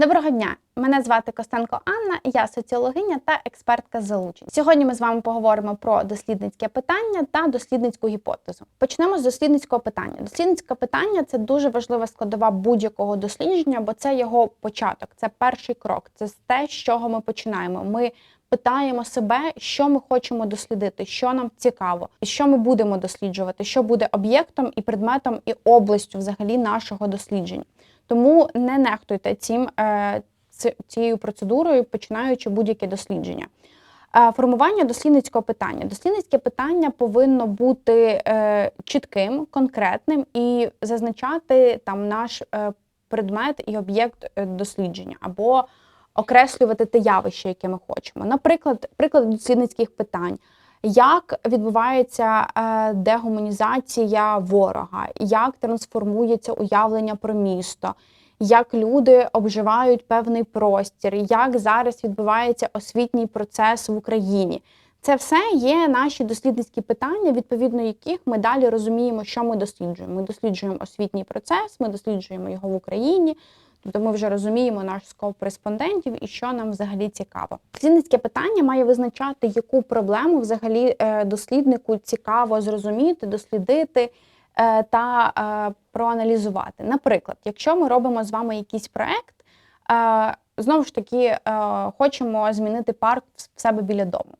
Доброго дня! Мене звати Костенко Анна, я соціологиня та експертка залучень. Сьогодні ми з вами поговоримо про дослідницьке питання та дослідницьку гіпотезу. Почнемо з дослідницького питання. Дослідницьке питання це дуже важлива складова будь-якого дослідження, бо це його початок, це перший крок, це те, з чого ми починаємо. Ми питаємо себе, що ми хочемо дослідити, що нам цікаво, і що ми будемо досліджувати, що буде об'єктом і предметом і областю взагалі нашого дослідження. Тому не нехтуйте цим, е, цією процедурою, починаючи будь-яке дослідження. Е, Формування дослідницького питання. Дослідницьке питання повинно бути е, чітким, конкретним і зазначати там наш предмет і об'єкт дослідження, або окреслювати те явище, яке ми хочемо. Наприклад, приклад дослідницьких питань. Як відбувається е, дегуманізація ворога, як трансформується уявлення про місто, як люди обживають певний простір, як зараз відбувається освітній процес в Україні? Це все є наші дослідницькі питання, відповідно яких ми далі розуміємо, що ми досліджуємо. Ми досліджуємо освітній процес, ми досліджуємо його в Україні. Тобто ми вже розуміємо наш скоп респондентів і що нам взагалі цікаво. Дослідницьке питання має визначати, яку проблему взагалі е, досліднику цікаво зрозуміти, дослідити е, та е, проаналізувати. Наприклад, якщо ми робимо з вами якийсь проект, знову ж таки хочемо змінити парк в себе біля дому.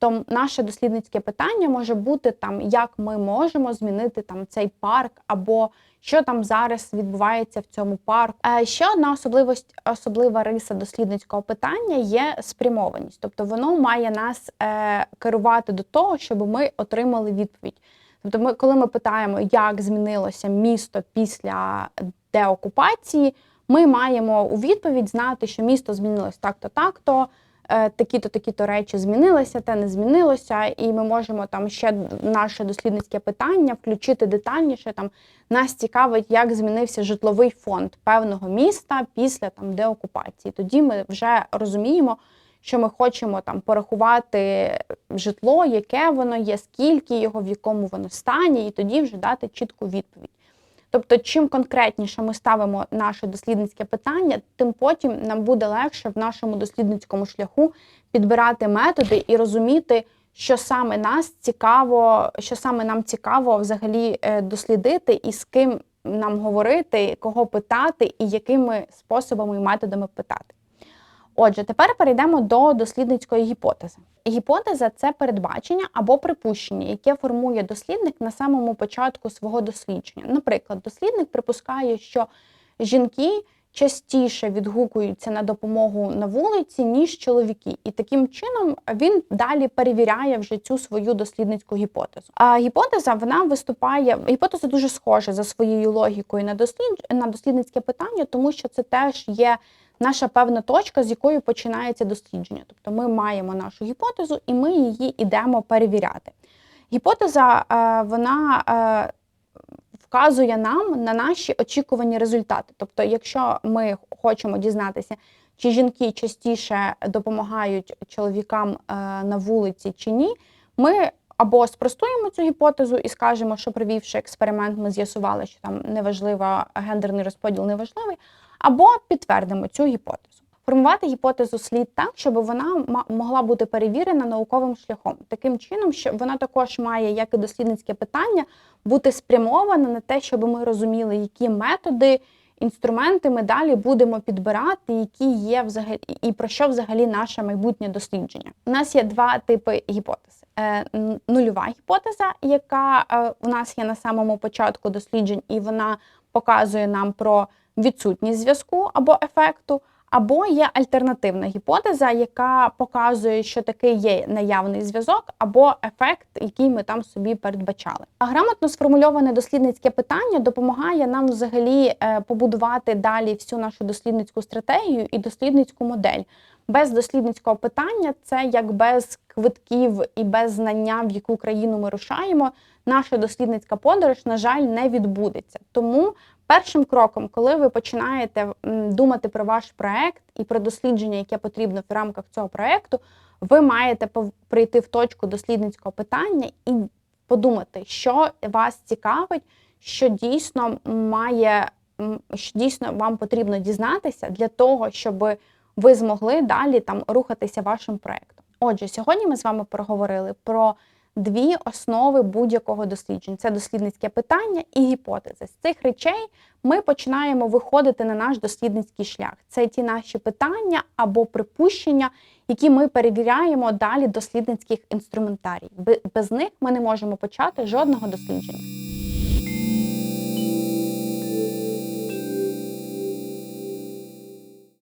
То наше дослідницьке питання може бути там, як ми можемо змінити там цей парк, або що там зараз відбувається в цьому парку. Е, Ще одна особливість, особлива риса дослідницького питання є спрямованість, тобто воно має нас е, керувати до того, щоб ми отримали відповідь. Тобто, ми, коли ми питаємо, як змінилося місто після деокупації, ми маємо у відповідь знати, що місто змінилось так-то, так-то, такі-то, такі-то речі змінилися, те не змінилося, і ми можемо там ще наше дослідницьке питання включити детальніше. Там нас цікавить, як змінився житловий фонд певного міста після там деокупації. Тоді ми вже розуміємо, що ми хочемо там порахувати житло, яке воно є, скільки його, в якому воно стані, і тоді вже дати чітку відповідь. Тобто, чим конкретніше ми ставимо наше дослідницьке питання, тим потім нам буде легше в нашому дослідницькому шляху підбирати методи і розуміти, що саме нас цікаво, що саме нам цікаво взагалі е, дослідити, і з ким нам говорити, кого питати, і якими способами і методами питати. Отже, тепер перейдемо до дослідницької гіпотези. Гіпотеза це передбачення або припущення, яке формує дослідник на самому початку свого дослідження. Наприклад, дослідник припускає, що жінки частіше відгукуються на допомогу на вулиці, ніж чоловіки, і таким чином він далі перевіряє вже цю свою дослідницьку гіпотезу. А гіпотеза вона виступає, гіпотеза дуже схожа за своєю логікою на дослід, дослідницьке питання, тому що це теж є наша певна точка, з якої починається дослідження. Тобто ми маємо нашу гіпотезу і ми її йдемо перевіряти. Гіпотеза е, вона е, вказує нам на наші очікувані результати. Тобто, якщо ми хочемо дізнатися, чи жінки частіше допомагають чоловікам е, на вулиці чи ні, ми або спростуємо цю гіпотезу і скажемо, що провівши експеримент, ми з'ясували, що там неважлива гендерний розподіл неважливий, або підтвердимо цю гіпотезу. Формувати гіпотезу слід так, щоб вона могла бути перевірена науковим шляхом. Таким чином, що вона також має, як і дослідницьке питання, бути спрямована на те, щоб ми розуміли, які методи, інструменти ми далі будемо підбирати, які є взагалі і про що взагалі наше майбутнє дослідження. У нас є два типи гіпотез. Е, Нульова гіпотеза, яка е, у нас є на самому початку досліджень, і вона показує нам про відсутність зв'язку або ефекту. Або є альтернативна гіпотеза, яка показує, що таки є наявний зв'язок, або ефект, який ми там собі передбачали. А грамотно сформульоване дослідницьке питання допомагає нам взагалі е, побудувати далі всю нашу дослідницьку стратегію і дослідницьку модель. Без дослідницького питання це як без квитків і без знання, в яку країну ми рушаємо. Наша дослідницька подорож, на жаль, не відбудеться. Тому першим кроком, коли ви починаєте думати про ваш проект і про дослідження, яке потрібно в рамках цього проекту, ви маєте прийти в точку дослідницького питання і подумати, що вас цікавить, що дійсно має що дійсно вам потрібно дізнатися для того, щоб ви змогли далі там рухатися вашим проектом. Отже, сьогодні ми з вами проговорили про дві основи будь-якого дослідження: це дослідницьке питання і гіпотези. З цих речей ми починаємо виходити на наш дослідницький шлях. Це ті наші питання або припущення, які ми перевіряємо далі дослідницьких інструментарій. Без них ми не можемо почати жодного дослідження.